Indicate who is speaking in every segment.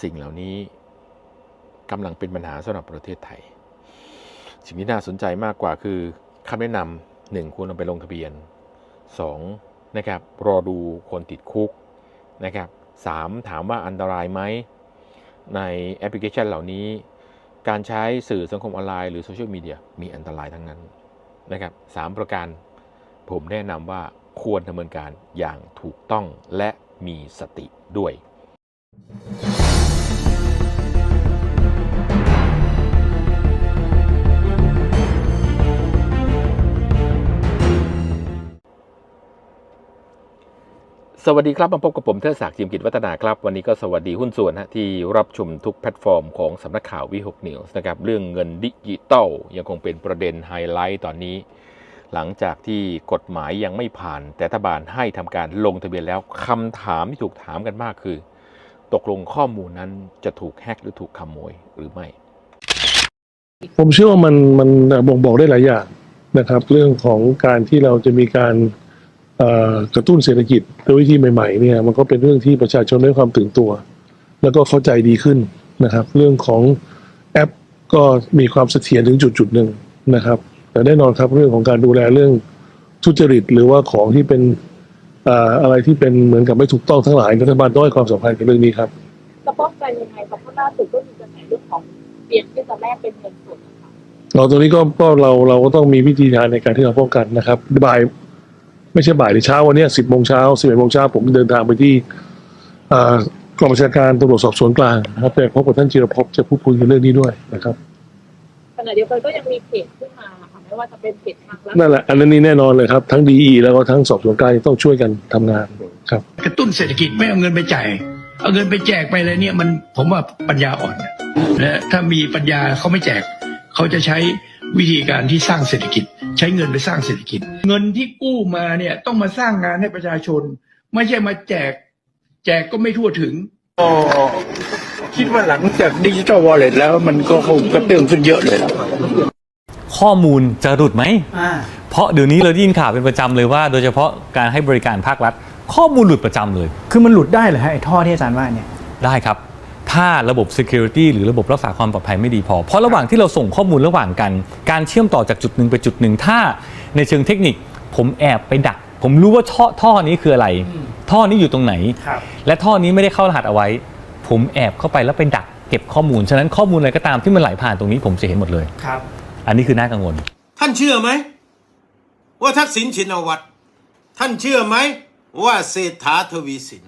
Speaker 1: สิ่งเหล่านี้กำลังเป็นปัญหาสำหรับประเทศไทย สิ่งที่น่าสนใจมากกว่าคือคำแนะนำหนึ่งควรเอาไปลงทะเบียนสองนะครับรอดูคนติดคุกนะครับสามถามว่าอันตรายไหมในแอปพลิเคชันเหล่านี้ การใช้สื่อสังคมออนไลน์หรือโซเชียลมีเดียมีอันตรายทั้งนั้นนะครับสามประการผมแนะนำว่าควรดำเนินการอย่างถูกต้องและมีสติด้วย สวัสดีครับมาพบกับผมเทดศักดิ์จิมกิจวัฒนาครับ วันนี้ก็สวัสดีหุ้นส่วนนะที่รับชมทุกแพลตฟอร์มของสำนักข่าววิหกนิวส์นะครับเรื่องเงินดิจิตอลยังคงเป็นประเด็นไฮไลท์ตอนนี้ หลังจากที่กฎหมายยังไม่ผ่าน แต่รัฐบาลให้ทำการลงทะเบียนแล้วคำถามที่ถูกถามกันมากคือ ตกลงข้อมูลนั้นจะถูกแฮกหรือถูกขโมยหรือไม่
Speaker 2: ผมเชื่อว่ามันมันบ่งบอกได้หลายอย่างนะครับ เรื่องของการที่เราจะมีการ กระตุ้นเศรษฐกิจด้วยวิธีใหม่ๆเนี่ยมันก็เป็นเรื่องที่ประชาชนได้ความตื่นตัว แล้วก็เข้าใจดีขึ้นนะครับ เรื่องของแอปก็มีความเสถียรถึงจุดจุดๆหนึ่งนะครับ แต่แน่นอนครับเรื่องของการดูแลเรื่องทุจริต หรือว่าของที่เป็นเอ่ออะไรที่เป็นเหมือนกับไม่ถูกต้องทั้งหลายรัฐบาลต้องให้ความสำคัญกับเรื่องนี้ครับ
Speaker 3: จะป้องกันยังไงครับเพราะล่าสุดก็มีกระแสเรื่องของเปลี่ยนที่จะแลกเป็นเงินสดนะคะ
Speaker 2: เราตรงนี้ก็ก็เราเราก็ต้องมีวิธีการในการที่เราป้องกันนะครับบ่าย ไม่ใช่บ่ายหรือเช้าวันเนี้สิบโมงเช้าสิบเอ็ดโมงเช้าผมเดินทางไปที่อ่ากองบัญชาการตำรวจสอบสวนกลางนะครับไปพบกับท่านจิรพบจะพูดคุยกันเรื่องนี้ด้วยนะครับ
Speaker 3: ขณะเดียวกันก็ยังมีเพจขึ้นมาค่ะไม่ว่าจะเป็นเพจทางลับ
Speaker 2: นั่นแหละอันนั้นนี่แน่นอนเลยครับทั้งดีแล้วก็ทั้งสอบสวนกลางต้องช่วยกันทำงานครับ
Speaker 4: กระตุ้นเศรษฐกิจไม่เอาเงินไปจ่ายเอาเงินไปแจกไปอะไรเนี่ยมันผมว่าปัญญาอ่อนและถ้ามีปัญญาเขาไม่แจก เขาจะใช้วิธีการที่สร้างเศรษฐกิจ ใช้เงินไปสร้างเศรษฐกิจ เงินที่กู้มาเนี่ยต้องมาสร้างงานให้ประชาชน ไม่ใช่มาแจก แจกก็ไม่ทั่วถึง
Speaker 5: ก็คิดว่าหลังจากดิจิทัลวอลเล็ตแล้วมันก็คงกระเตื้องขึ้นเยอะเลยนะ
Speaker 6: ข้อมูลจะหลุดไหมเพราะเดี๋ยวนี้เราได้ยินข่าวเป็นประจำเลยว่า โดยเฉพาะการให้บริการภาครัฐ ข้อมูลหลุดประจำเลย
Speaker 7: คือมันหลุดได้เหรอฮะไอ้ท่อที่อาจารย์ว่าเนี่ย
Speaker 6: ได้ครับ ถ้าระบบ security หรือระบบรักษาความปลอดภัยไม่ดีพอ เพราะระหว่างที่เราส่งข้อมูลระหว่างกัน การเชื่อมต่อจากจุดหนึ่งไปจุดหนึ่งถ้าในเชิงเทคนิค ผมแอบไปดัก ผมรู้ว่าท่อท่อนี้คืออะไร ท่อนี้อยู่ตรงไหน
Speaker 7: ครับ
Speaker 6: และท่อนี้ไม่ได้เข้ารหัสเอาไว้ ผมแอบเข้าไปแล้วไปดักเก็บข้อมูล ฉะนั้นข้อมูลอะไรก็ตามที่มันไหลผ่านตรงนี้ผมจะเห็นหมดเลย
Speaker 7: ครับ
Speaker 6: อันนี้คือน่ากังวล
Speaker 8: ท่านเชื่อไหม ว่าทักษิณชินวัตรท่านเชื่อไหม ว่าเศรษฐาทวีสิน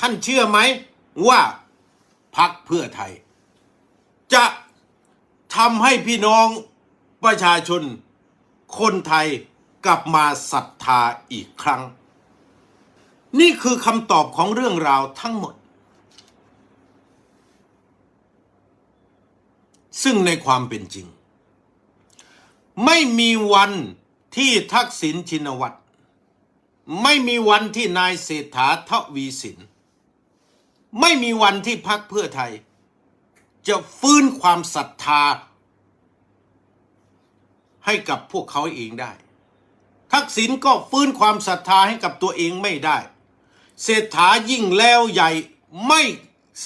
Speaker 8: ท่านเชื่อไหม ว่า พักเพื่อไทย จะทำให้พี่น้องประชาชนคนไทยกลับมาศรัทธาอีกครั้ง นี่คือคำตอบของเรื่องราวทั้งหมด ซึ่งในความเป็นจริง ไม่มีวันที่ทักษิณชินวัตร ไม่มีวันที่นายเศรษฐาทวีสิน ไม่มีวันที่พักเพื่อไทย จะฟื้นความศรัทธา ให้กับพวกเขาเองได้ ทักษิณก็ฟื้นความศรัทธาให้กับตัวเองไม่ได้ เศรษฐายิ่งแล้วใหญ่ไม่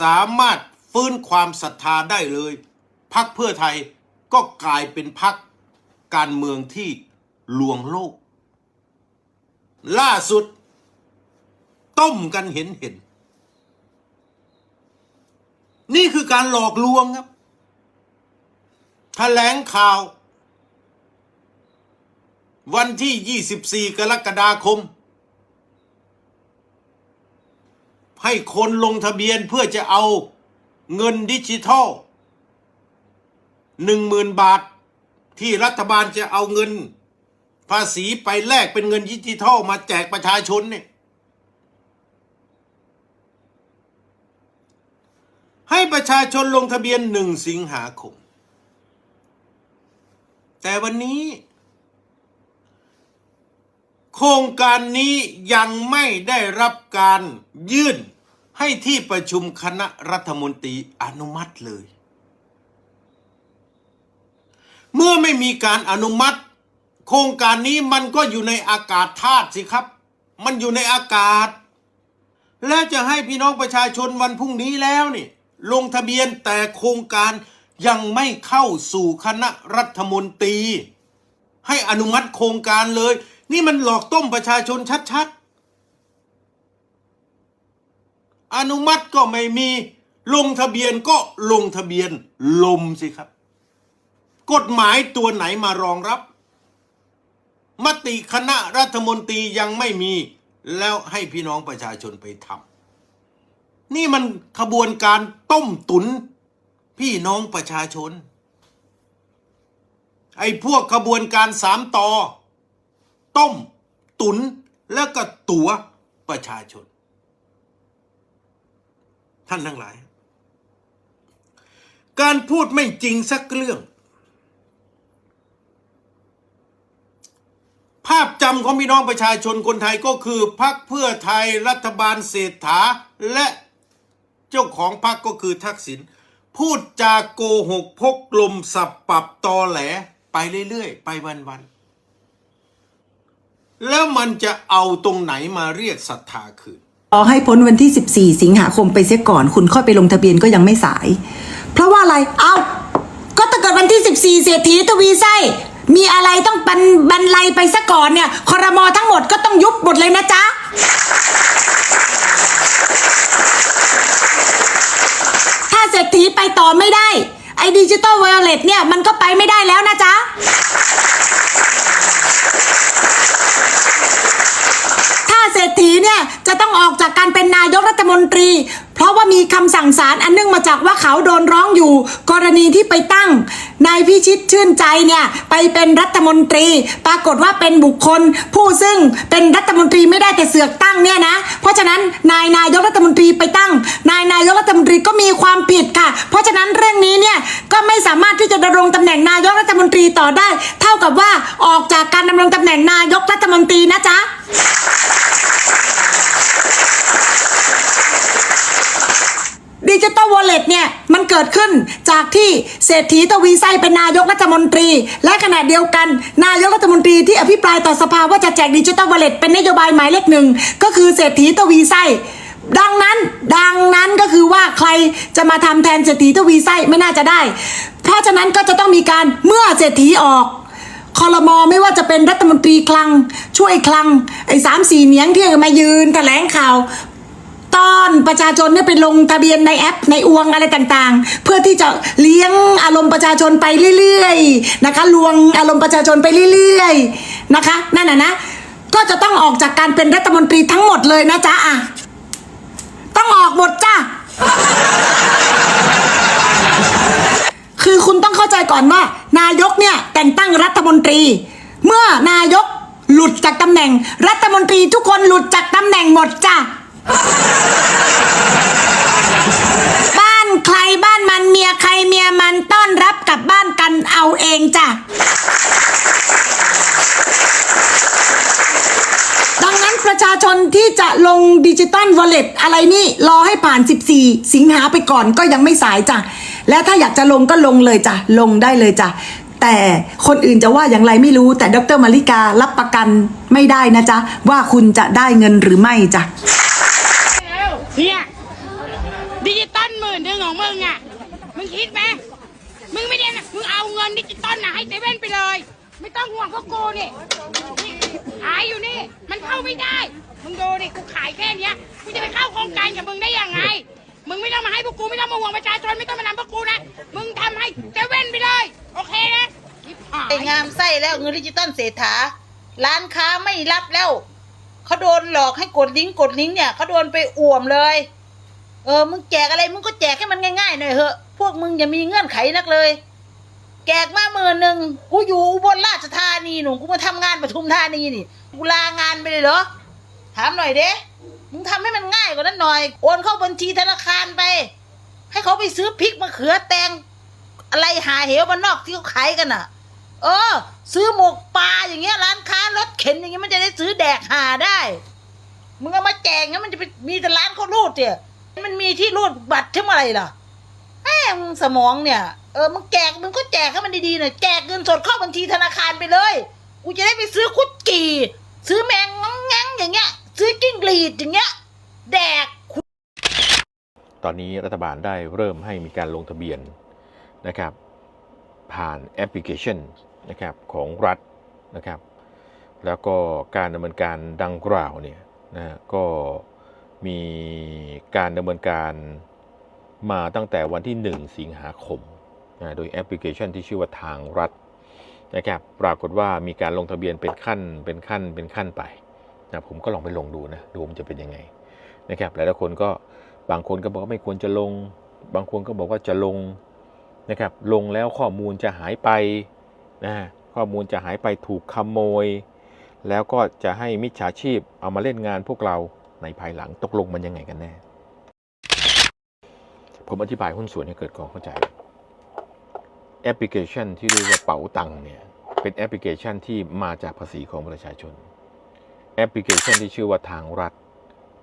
Speaker 8: สามารถฟื้นความศรัทธาได้เลย พักเพื่อไทยก็กลายเป็นพักการเมืองที่ลวงโลก ล่าสุด ต้มกันเห็นเห็น นี่คือการหลอกลวงครับแถลงข่าว วันที่ 24 กรกฎาคม ให้คนลงทะเบียนเพื่อจะเอาเงินดิจิทัลหนึ่งหมื่นบาท ที่รัฐบาลจะเอาเงิน ภาษีไปแลกเป็นเงินดิจิทัลมาแจกประชาชนเนี่ย ให้ประชาชนลงทะเบียนหนึ่งสิงหาคม แต่วันนี้ โครงการนี้ยังไม่ได้รับการยื่นให้ที่ประชุมคณะรัฐมนตรีอนุมัติเลย เมื่อไม่มีการอนุมัติ โครงการนี้มันก็อยู่ในอากาศธาตุสิครับ มันอยู่ในอากาศ และจะให้พี่น้องประชาชนวันพรุ่งนี้แล้วนี่ ลงทะเบียนแต่โครงการยังไม่เข้าสู่คณะรัฐมนตรี ให้อนุมัติโครงการเลย นี่มันหลอกต้มประชาชนชัดๆ อนุมัติก็ไม่มีลงทะเบียนก็ลงทะเบียนลมสิครับ กฎหมายตัวไหนมารองรับ มติคณะรัฐมนตรียังไม่มี แล้วให้พี่น้องประชาชนไปทำ นี่มันขบวนการต้มตุน พี่น้องประชาชน ไอ้พวกขบวนการสามต่อ ต้ม ตุนแล้วก็ตัวประชาชน ท่านทั้งหลาย การพูดไม่จริงสักเรื่อง ภาพจำของพี่น้องประชาชนคนไทยก็คือพรรคเพื่อไทยรัฐบาลเศรษฐาและ เจ้าของพรรคก็คือทักษิณพูดจาโกหกพกลมสับปรับตอแหลไปเรื่อยๆ ไปวันๆ แล้วมันจะเอาตรงไหนมาเรียกศรัทธาคืน
Speaker 9: รอให้พ้นวันที่ 14 สิงหาคมไปเสียก่อน คุณค่อยไปลงทะเบียนก็ยังไม่สาย เพราะว่าอะไร เอาก็ถ้าเกิดวันที่ 14 เศรษฐีทวีไส้ มีอะไรต้องบรรบรรลัยไปซะก่อนเนี่ยคอรมอทั้งหมดก็ต้องยุบหมดเลยนะจ๊ะ เศรษฐีไปต่อไม่ได้ ไอ้ดิจิตอลวอลเล็ตเนี่ย มันก็ไปไม่ได้แล้วนะจ๊ะถ้าเศรษฐีเนี่ยจะต้องออกจากการเป็นนายกรัฐมนตรี เพราะว่ามีคำสั่งศาลอันเนื่องมาจากว่าเขาโดนร้องอยู่ กรณีที่ไปตั้งนายพิชิตชื่นใจเนี่ยไปเป็นรัฐมนตรี ปรากฏว่าเป็นบุคคล ผู้ซึ่งเป็นรัฐมนตรีไม่ได้แต่เสือกตั้งเนี่ยนะ เพราะฉะนั้นนายนายกรัฐมนตรีไปตั้ง นายนายกรัฐมนตรีก็มีความผิดค่ะ เพราะฉะนั้นเรื่องนี้เนี่ยก็ไม่สามารถที่จะดำรงตำแหน่งนายกรัฐมนตรีต่อได้ เท่ากับว่าออกจากการดำรงตำแหน่งนายกรัฐมนตรีนะจ๊ะ ดิจิตอลวอลเล็ตเนี่ยมันเกิดขึ้นจากที่เศรษฐีทวีไซเป็นนายกรัฐมนตรี และขณะเดียวกัน นายกรัฐมนตรีที่อภิปรายต่อสภาว่าจะแจกดิจิตอลวอลเล็ตเป็นนโยบายหมายเลขหนึ่งก็คือเศรษฐีทวีไซดังนั้นดังนั้นก็คือว่าใครจะมาทำแทนเศรษฐีทวีไซไม่น่าจะได้ เพราะฉะนั้นก็จะต้องมีการเมื่อเศรษฐีออกคอรมอไม่ว่าจะเป็นรัฐมนตรีคลัง ช่วยคลังไอ้สามสี่เนียงที่มายืนแถลงข่าว ต้อนประชาชนเนี่ยไปลงทะเบียนในแอปในอวงอะไรต่างๆ เพื่อที่จะเลี้ยงอารมณ์ประชาชนไปเรื่อยๆนะคะลวงอารมณ์ประชาชนไปเรื่อยๆนะคะนั่นน่ะนะก็จะต้องออกจากการเป็นรัฐมนตรีทั้งหมดเลยนะจ๊ะอะต้องออกหมดจ้ะคือคุณต้องเข้าใจก่อนว่า นายกเนี่ยแต่งตั้งรัฐมนตรี เมื่อนายกหลุดจากตำแหน่ง รัฐมนตรีทุกคนหลุดจากตำแหน่งหมดจ้ะ บ้านใครบ้านมันเมียใครเมียมันต้อนรับกลับบ้านกันเอาเองจ้ะดังนั้นประชาชนที่จะลงดิจิตอลวอลเล็ตอะไรนี่ รอให้ผ่าน 14 สิงหาไปก่อนก็ยังไม่สายจ้ะ และถ้าอยากจะลงก็ลงเลยจ้ะ ลงได้เลยจ้ะ แต่คนอื่นจะว่าอย่างไรไม่รู้แต่ดรมาริการับประกันไม่ได้นะจ๊ะ ว่าคุณจะได้เงินหรือไม่จ้ะ
Speaker 10: เนี่ยดิจิตอลหมื่นหนึ่งของมึงอะ มึงคิดไหมมึงไม่ได้นะมึงเอาเงินดิจิตอลนะให้เซเว่นไปเลย ไม่ต้องห่วงพวกกูนี่นี่ขายอยู่นี่ มันเข้าไม่ได้ มึงดูดิกูขายแค่เนี้ยกูจะไปเข้าโครงการกับมึงได้ยังไง มึงไม่ต้องมาให้พวกกูไม่ต้องมาห่วงประชาชนไม่ต้องมานำพวกกูนะ มึงทำให้เซเว่นไปเลย โอเคนะชิบหาย
Speaker 11: ไอ้งามไส้แล้วเงินดิจิตอลเศรษฐาร้านค้าไม่รับแล้ว เขาโดนหลอกให้กดลิงก์กดลิงก์เนี่ยเขาโดนไปอ่วมเลย เออ มึงแจกอะไร มึงก็แจกให้มันง่ายๆหน่อยเถอะ พวกมึงอย่ามีเงื่อนไขนักเลย แจกมาหมื่นหนึ่งกูอยู่อุบลราชธานีหนูกูมาทำงานปทุมธานีนี่กูลางานไปเลยเหรอถามหน่อยเด้มึงทำให้มันง่ายกว่านั้นหน่อย โอนเข้าบัญชีธนาคารไป ให้เขาไปซื้อพริกมะเขือแตง อะไรหาเหวบานนอกที่เขาขายกันอะ เออ ซื้อหมกปลาอย่างเงี้ยร้านค้ารถเข็นอย่างเงี้ยมันจะได้ซื้อแดกหาได้มึงเอามาแจกงั้นมันจะไปมีแต่ร้านเขารูดเนี่ยมันมีที่รูดบัตรที่เมื่อไหร่ล่ะแม่งสมองเนี่ยเออมึงแจกมึงก็แจกให้มันดีๆหน่อยแจกเงินสดเข้าบัญชีธนาคารไปเลย กูจะได้ไปซื้อคุดกี่ซื้อแมงงองงงอย่างเงี้ย ซื้อกิ้งหรีดอย่างเงี้ยแดก
Speaker 1: ตอนนี้รัฐบาลได้เริ่มให้มีการลงทะเบียนนะครับ ผ่านแอปพลิเคชัน นะครับของรัฐนะครับ แล้วก็การดำเนินการดังกล่าวเนี่ยนะฮะก็มีการดำเนินการมาตั้งแต่วันที่ 1 สิงหาคมนะโดยแอปพลิเคชันที่ชื่อว่าทางรัฐนะครับปรากฏว่ามีการลงทะเบียนเป็นขั้นเป็นขั้นเป็นขั้นไปนะผมก็ลองไปลงดูนะดูมันจะเป็นยังไงนะครับหลายๆคนก็บางคนก็บอกว่าไม่ควรจะลง บางคนก็บอกว่าจะลงนะครับลงแล้วข้อมูลจะหายไป นะข้อมูลจะหายไปถูกขโมย แล้วก็จะให้มิจฉาชีพเอามาเล่นงานพวกเราในภายหลังตกลงมันยังไงกันแน่ ผมอธิบายหุ้นส่วนให้เกิดความเข้าใจ แอปพลิเคชันที่เรียกว่าเป๋าตังค์เนี่ย เป็นแอปพลิเคชันที่มาจากภาษีของประชาชน แอปพลิเคชันที่ชื่อว่าทางรัฐ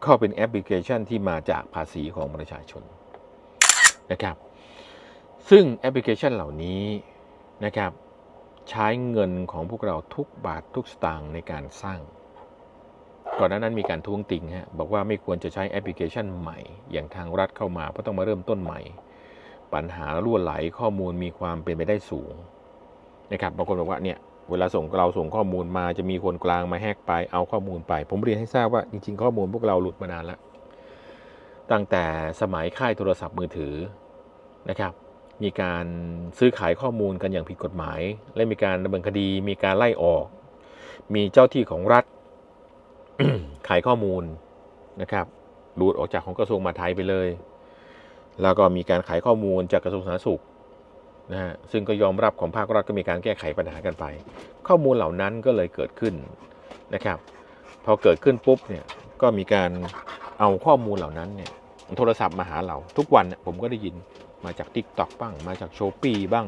Speaker 1: ก็เป็นแอปพลิเคชันที่มาจากภาษีของประชาชนนะครับ ซึ่งแอปพลิเคชันเหล่านี้นะครับ ใช้เงินของพวกเราทุกบาททุกสตางค์ในการสร้าง ก่อนหน้านั้นมีการท้วงติงฮะบอกว่าไม่ควรจะใช้แอปพลิเคชันใหม่ อย่างทางรัฐเข้ามาเพราะต้องมาเริ่มต้นใหม่ ปัญหารั่วไหลข้อมูลมีความเป็นไปได้สูงนะครับบางคนบอกว่าเนี่ยเวลาส่งเราส่งข้อมูลมาจะมีคนกลางมาแฮกไปเอาข้อมูลไป ผมเรียนให้ทราบว่าจริง ๆ ข้อมูลพวกเราหลุดมานานแล้วตั้งแต่สมัยค่ายโทรศัพท์มือถือนะครับ มีการซื้อขายข้อมูลกันอย่างผิดกฎหมาย และมีการดำเนินคดี มีการไล่ออก มีเจ้าที่ของรัฐ ขายข้อมูลนะครับดูดออกจากของกระทรวงมหาดไทยไปเลย แล้วก็มีการขายข้อมูลจากกระทรวงสาธารณสุขนะฮะซึ่งก็ยอมรับของภาครัฐก็มีการแก้ไขปัญหากันไป ข้อมูลเหล่านั้นก็เลยเกิดขึ้นนะครับ พอเกิดขึ้นปุ๊บเนี่ยก็มีการเอาข้อมูลเหล่านั้นเนี่ยโทรศัพท์มาหาเราทุกวันผมก็ได้ยิน มาจาก t ิ k t o k บ้าง มาจากโชปีบ้าง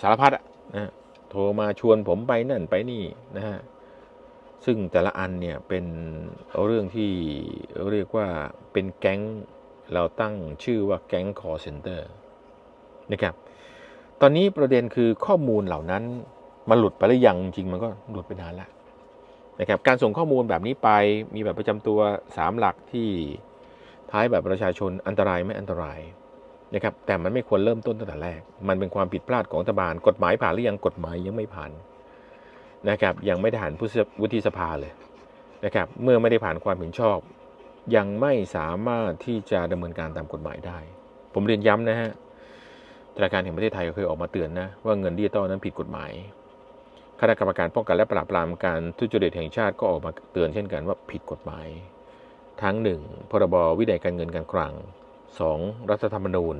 Speaker 1: สารพัดอะนะโทรมาชวนผมไปนั่นไปนี่นะฮะซึ่งแต่ละอันเนี่ยเป็นเรื่องที่เรียกว่าเป็นแก๊งเราตั้งชื่อว่าแก๊ง call center นะครับตอนนี้ประเด็นคือข้อมูลเหล่านั้นมันหลุดไปหรือยังจริงมันก็หลุดไปนานแล้วนะครับการส่งข้อมูลแบบนี้ไปมีแบบประจำตัว 3 หลักที่ท้ายแบบประชาชนอันตรายไม่อันตราย นะครับแต่มันไม่ควรเริ่มต้นตั้งแต่แรก มันเป็นความผิดพลาดของรัฐบาล กฎหมายผ่านหรือยังกฎหมายยังไม่ผ่านนะครับยังไม่ได้ผ่านผู้วุฒิสภาเลยนะครับเมื่อไม่ได้ผ่านความเห็นชอบ ยังไม่สามารถที่จะดำเนินการตามกฎหมายได้ ผมเรียนย้ำนะฮะธนาคารแห่งประเทศไทยเคยออกมาเตือนนะว่าเงินดิจิตอลนั้นผิดกฎหมายคณะกรรมการป้องกันและปราบปรามการทุจริตแห่งชาติก็ออกมาเตือนเช่นกันว่าผิดกฎหมาย ทั้ง 1. พรบวินัยการเงินการคลัง 2. รัฐธรรมนูญ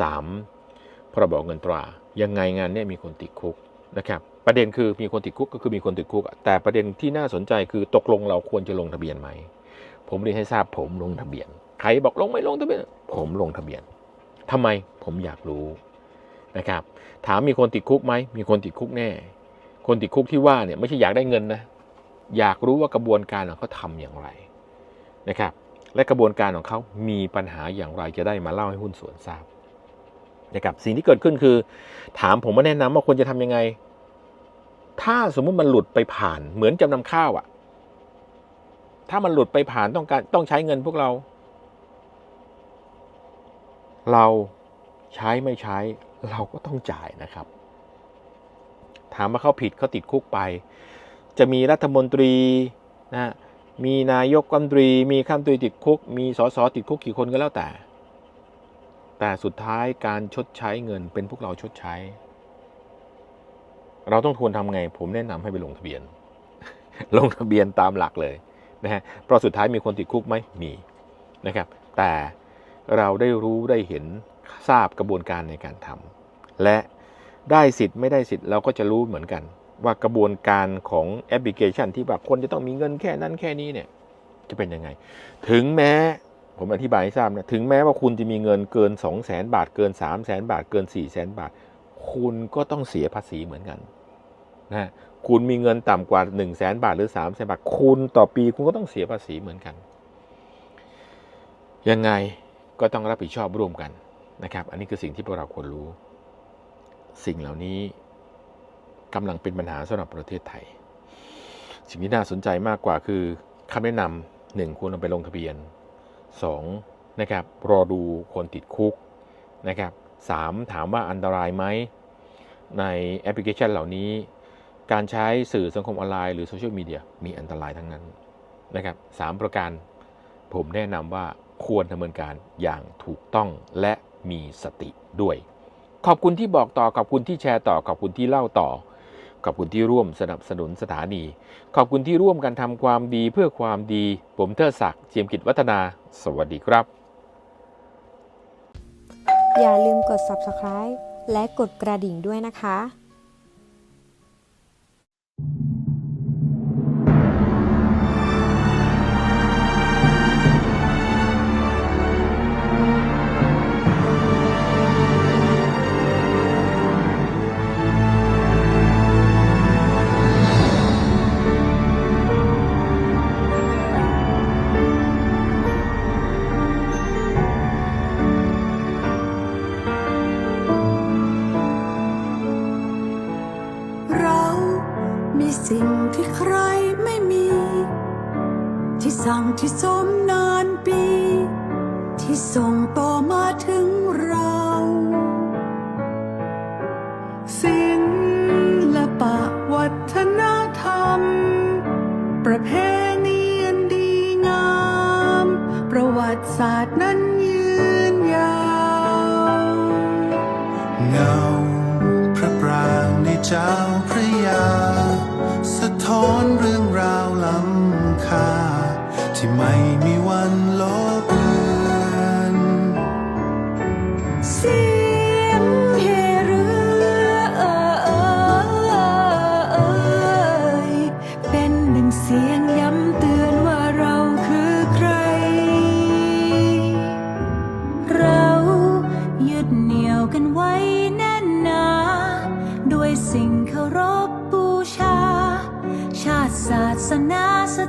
Speaker 1: 3. พรบเงินตรา ยังไงงานนี้มีคนติดคุกนะครับประเด็นคือมีคนติดคุกก็คือมีคนติดคุก แต่ประเด็นที่น่าสนใจคือตกลงเราควรจะลงทะเบียนไหม ผมเรียนให้ทราบผมลงทะเบียน ใครบอกลงไม่ลงทะเบียน ผมลงทะเบียนทำไมผมอยากรู้นะครับถามมีคนติดคุกไหมมีคนติดคุกแน่ คนติดคุกที่ว่าเนี่ยไม่ใช่อยากได้เงินนะอยากรู้ว่ากระบวนการของเขาทำอย่างไรนะครับ และกระบวนการของเขามีปัญหาอย่างไรจะได้มาเล่าให้หุ้นส่วนทราบนะครับสิ่งที่เกิดขึ้นคือ ถามผมว่าแนะนำว่าควรจะทำยังไง ถ้าสมมุติมันหลุดไปผ่านเหมือนจำนำข้าวอะ่ะ ถ้ามันหลุดไปผ่านต้องการต้องใช้เงินพวกเรา เราใช้ไม่ใช้เราก็ต้องจ่ายนะครับ ถามว่าเขาผิดเขาติดคุกไป จะมีรัฐมนตรีนะ มีนายกรัฐมนตรี มีข้ามตรีติดคุก มีสสติดคุกกี่คนก็แล้วแต่ แต่สุดท้ายการชดใช้เงินเป็นพวกเราชดใช้ เราต้องทวนทำไง ผมแนะนำให้ไปลงทะเบียน ลงทะเบียนตามหลักเลยนะฮะเพราะสุดท้ายมีคนติดคุกไหมมีนะครับ แต่เราได้รู้ได้เห็นทราบกระบวนการในการทำและได้สิทธิ์ไม่ได้สิทธิ์เราก็จะรู้เหมือนกัน ว่ากระบวนการของแอปพลิเคชันที่แบบคนจะต้องมีเงินแค่นั้นแค่นี้เนี่ยจะเป็นยังไง ถึงแม้ผมอธิบายให้ทราบนะถึงแม้ว่าคุณจะมีเงินเกิน 2 0 0แสนบาทเกิน 3 0 0แสนบาทเกิน 4 0 0แสนบาท คุณก็ต้องเสียภาษีเหมือนกันนะคุณมีเงินต่ำกว่า 1 0 0 0 0แสนบาทหรือ 3 0 0แสนบาทคุณต่อปีคุณก็ต้องเสียภาษีเหมือนกัน ยังไงก็ต้องรับผิดชอบร่วมกันนะครับ อันนี้คือสิ่งที่พวกเราควรรู้ สิ่งเหล่านี้ กำลังเป็นปัญหาสำหรับประเทศไทย สิ่งที่น่าสนใจมากกว่าคือคำแนะนำหนึ่งควรเอาไปลงทะเบียน 2. นะครับรอดูคนติดคุกนะครับสามถามว่าอันตรายไหมในแอปพลิเคชันเหล่านี้ การใช้สื่อสังคมออนไลน์หรือโซเชียลมีเดียมีอันตรายทั้งนั้นนะครับสามประการผมแนะนำว่าควรดำเนินการอย่างถูกต้องและมีสติด้วย ขอบคุณที่บอกต่อขอบคุณที่แชร์ต่อขอบคุณที่เล่าต่อ ขอบคุณที่ร่วมสนับสนุนสถานี ขอบคุณที่ร่วมกันทำความดีเพื่อความดี ผมเทิดศักดิ์เจียมกิจวัฒนา สวัสดีครับ
Speaker 12: อย่าลืมกด subscribe และกดกระดิ่งด้วยนะคะ
Speaker 13: ศาสตร์นั้นยืนยาว
Speaker 14: เงาพระปรางในเจ้าพระยา สะท้อนเรื่อง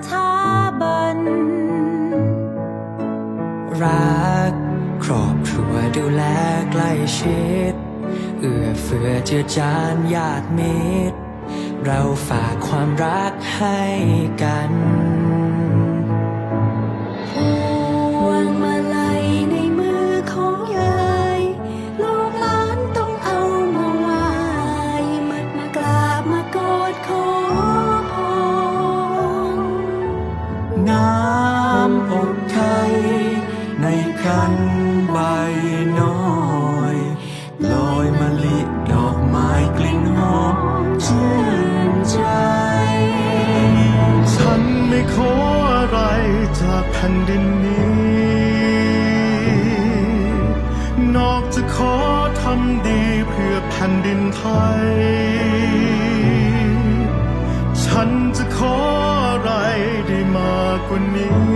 Speaker 13: ถาบัน
Speaker 15: รัก ครอบครัวดูแลใกล้ชิด เอื้อเฟื้อเจือจานญาติมิตร เราฝากความรักให้กัน
Speaker 16: ผ่นดินนี้ นอกจากขอทำดีเพื่อแผ่นดินไทย ฉันจะขออะไรได้มากกว่านี้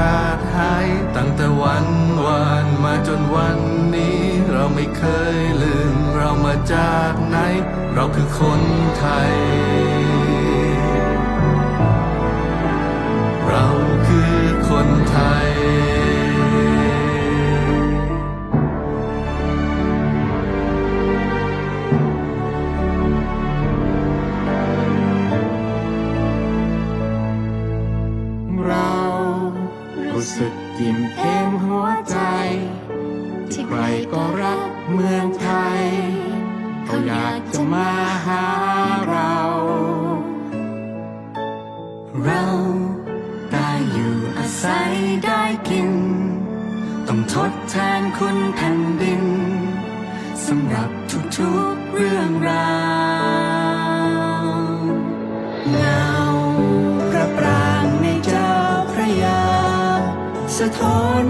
Speaker 14: ขาดหาย ตั้งแต่วันวานมาจนวันนี้ เราไม่เคยลืมเรามาจากไหน เราคือคนไทย
Speaker 15: ใส่ได้กิน ต้องทดแทนคุณแผ่นดินสำหรับทุกๆเรื่องราวเงาพระปรางในเจ้าพระยา สะท้อน